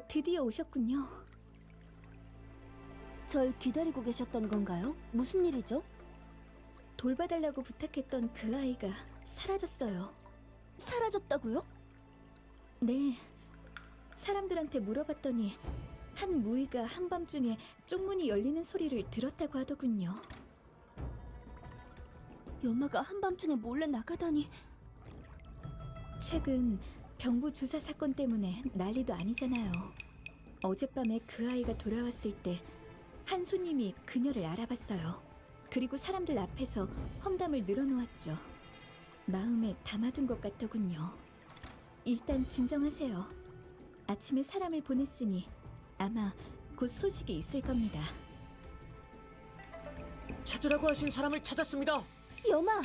드디어 오셨군요. 절 기다리고 계셨던 건가요? 무슨 일이죠? 돌봐달라고 부탁했던 그 아이가 사라졌어요. 사라졌다고요? 네. 사람들한테 물어봤더니 한 무의가 한밤중에 쪽문이 열리는 소리를 들었다고 하더군요. 연마가 한밤중에 몰래 나가다니 최근 병부 주사 사건 때문에 난리도 아니잖아요. 어젯밤에 그 아이가 돌아왔을 때 한 손님이 그녀를 알아봤어요. 그리고 사람들 앞에서 험담을 늘어놓았죠. 마음에 담아둔 것 같더군요. 일단 진정하세요. 아침에 사람을 보냈으니 아마 곧 소식이 있을 겁니다. 찾으라고 하신 사람을 찾았습니다. 여마!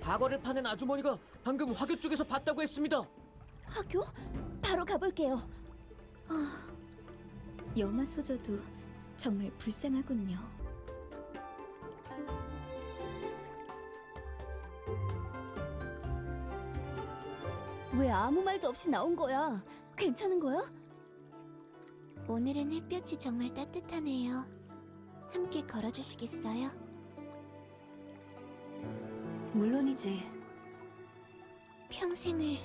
다과를 파는 아주머니가 방금 화교 쪽에서 봤다고 했습니다. 학교? 바로 가볼게요 여마 소저도 정말 불쌍하군요. 왜 아무 말도 없이 나온 거야? 괜찮은 거야? 오늘은 햇볕이 정말 따뜻하네요. 함께 걸어주시겠어요? 물론이지 평생을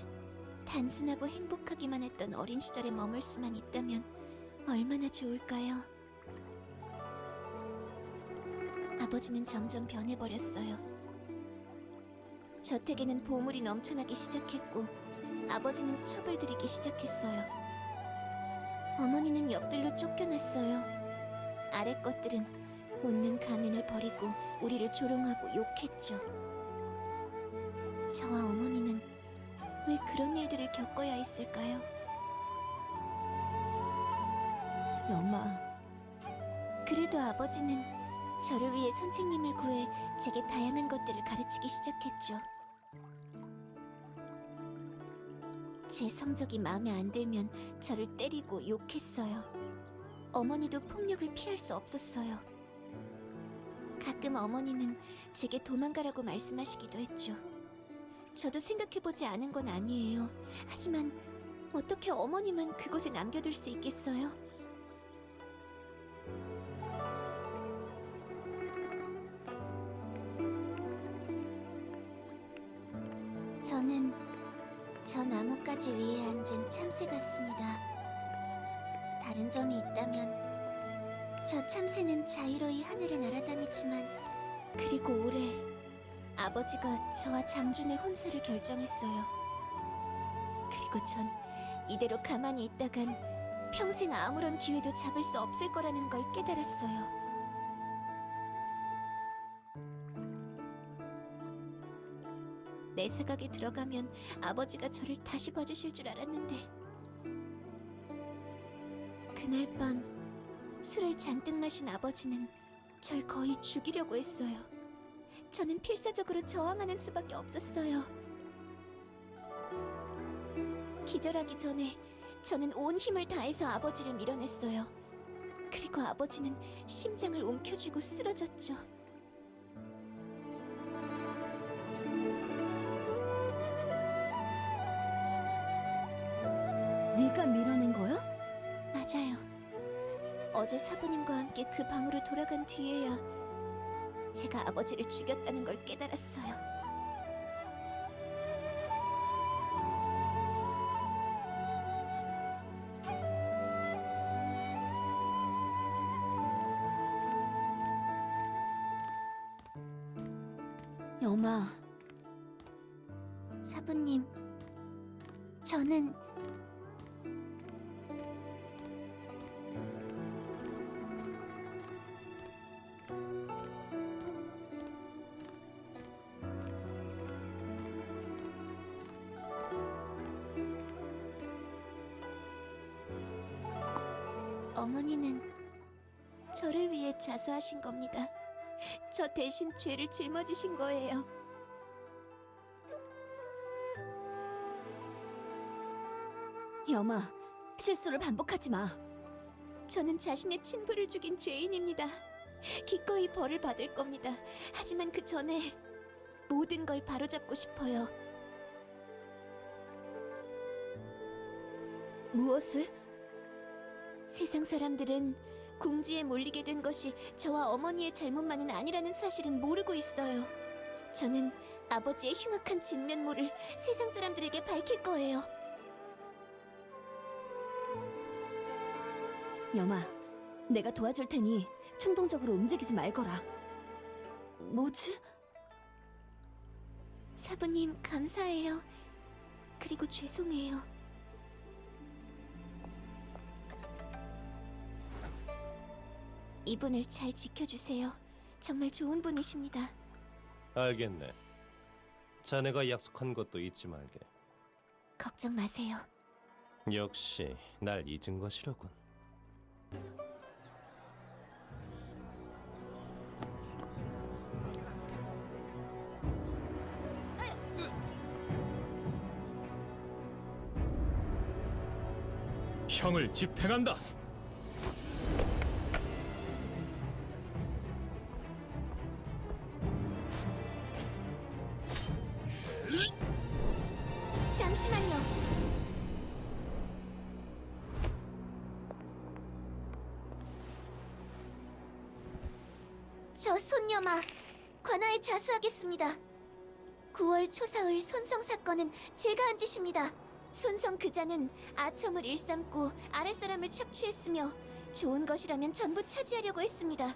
단순하고 행복하기만 했던 어린 시절에 머물 수만 있다면 얼마나 좋을까요? 아버지는 점점 변해버렸어요. 저택에는 보물이 넘쳐나기 시작했고, 아버지는 첩을 들이기 시작했어요. 어머니는 옆들로 쫓겨났어요. 아래 것들은 웃는 가면을 버리고 우리를 조롱하고 욕했죠. 저와 어머니는 왜 그런 일들을 겪어야 했을까요? 여마 그래도 아버지는 저를 위해 선생님을 구해 제게 다양한 것들을 가르치기 시작했죠. 제 성적이 마음에 안 들면 저를 때리고 욕했어요. 어머니도 폭력을 피할 수 없었어요. 가끔 어머니는 제게 도망가라고 말씀하시기도 했죠. 저도 생각해보지 않은 건 아니에요. 하지만 어떻게 어머니만 그곳에 남겨둘 수 있겠어요? 저는 저 나뭇가지 위에 앉은 참새 같습니다. 다른 점이 있다면 저 참새는 자유로이 하늘을 날아다니지만 그리고 올해 아버지가 저와 장준의 혼세를 결정했어요. 그리고 전 이대로 가만히 있다간 평생 아무런 기회도 잡을 수 없을 거라는 걸 깨달았어요. 내 사각에 들어가면 아버지가 저를 다시 봐주실 줄 알았는데 그날 밤 술을 잔뜩 마신 아버지는 절 거의 죽이려고 했어요. 저는 필사적으로 저항하는 수밖에 없었어요. 기절하기 전에 저는 온 힘을 다해서 아버지를 밀어냈어요. 그리고 아버지는 심장을 움켜쥐고 쓰러졌죠. 네가 밀어낸 거야? 맞아요. 어제 사부님과 함께 그 방으로 돌아간 뒤에야 제가 아버지를 죽였다는 걸 깨달았어요. 여마 사부님, 저는 어머니는 저를 위해 자수하신 겁니다. 저 대신 죄를 짊어지신 거예요. 여마 실수를 반복하지 마 저는 자신의 친부를 죽인 죄인입니다. 기꺼이 벌을 받을 겁니다. 하지만 그 전에 모든 걸 바로잡고 싶어요. 무엇을? 세상 사람들은 궁지에 몰리게 된 것이 저와 어머니의 잘못만은 아니라는 사실은 모르고 있어요. 저는 아버지의 흉악한 진면모를 세상 사람들에게 밝힐 거예요. 여마, 내가 도와줄 테니 충동적으로 움직이지 말거라. 뭐지? 사부님 감사해요. 그리고 죄송해요. 이분을 잘 지켜주세요. 정말 좋은 분이십니다. 알겠네. 자네가 약속한 것도 잊지 말게. 걱정 마세요. 역시 날 잊은 것이로군. 형을 집행한다. 잠시만요. 저 손녀마 관아에 자수하겠습니다. 9월 초사흘 손성 사건은 제가 한 짓입니다. 손성 그자는 아첨을 일삼고 아랫사람을 착취했으며 좋은 것이라면 전부 차지하려고 했습니다.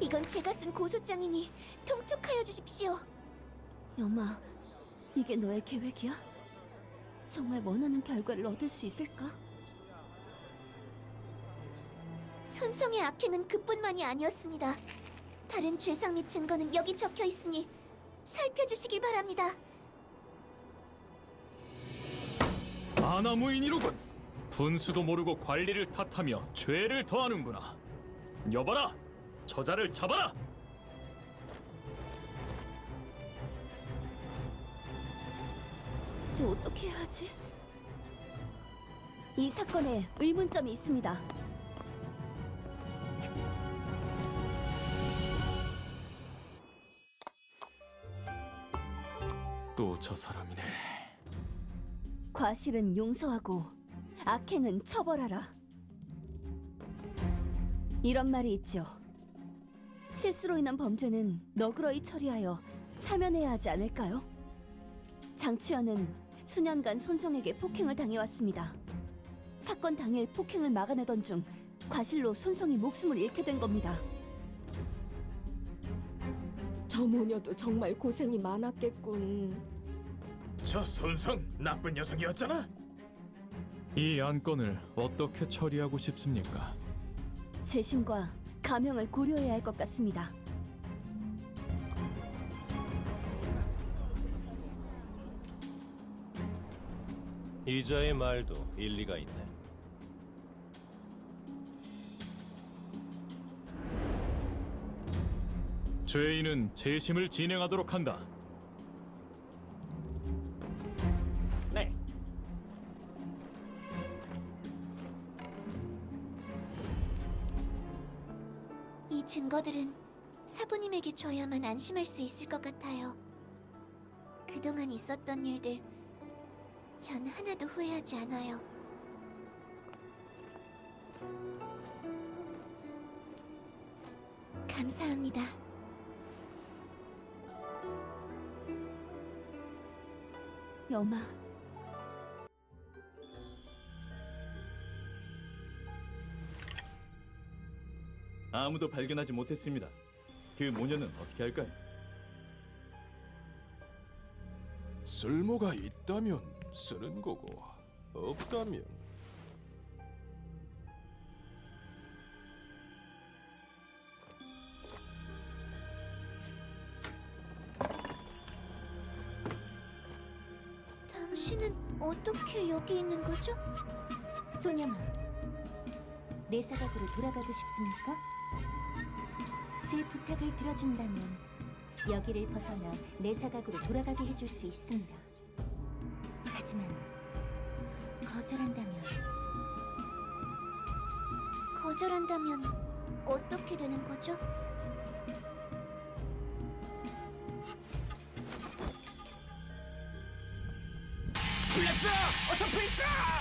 이건 제가 쓴 고소장이니 통촉하여 주십시오. 여마, 이게 너의 계획이야? 정말 원하는 결과를 얻을 수 있을까? 손성의 악행은 그뿐만이 아니었습니다. 다른 죄상 및 증거는 여기 적혀 있으니 살펴주시길 바랍니다. 아나무인이로군. 분수도 모르고 관리를 탓하며 죄를 더하는구나. 여봐라, 저자를 잡아라. 이제 어떻게 해야 하지? 이 사건에 의문점이 있습니다. 또 저 사람이네. 과실은 용서하고 악행은 처벌하라. 이런 말이 있죠. 실수로 인한 범죄는 너그러이 처리하여 사면해야 하지 않을까요? 장추현은 수년간 손성에게 폭행을 당해왔습니다. 사건 당일 폭행을 막아내던 중 과실로 손성이 목숨을 잃게 된 겁니다. 저 모녀도 정말 고생이 많았겠군. 저 손성 나쁜 녀석이었잖아. 이 안건을 어떻게 처리하고 싶습니까? 재심과 감형을 고려해야 할 것 같습니다. 이자의 말도 일리가 있네. 죄인은 재심을 진행하도록 한다. 네. 이 증거들은 사부님에게 줘야만 안심할 수 있을 것 같아요. 그동안 있었던 일들, 전 하나도 후회하지 않아요. 감사합니다. 여마, 아무도 발견하지 못했습니다. 그 모녀는 어떻게 할까요? 쓸모가 있다면 쓰는 거고 없다면 당신은 어떻게 여기 있는 거죠? 소녀마, 내 사각으로 돌아가고 싶습니까? 제 부탁을 들어준다면 여기를 벗어나 내 사각으로 돌아가게 해줄 수 있습니다. 하지만 거절한다면 거절한다면 어떻게 되는 거죠? 왔어! 어서 빌까!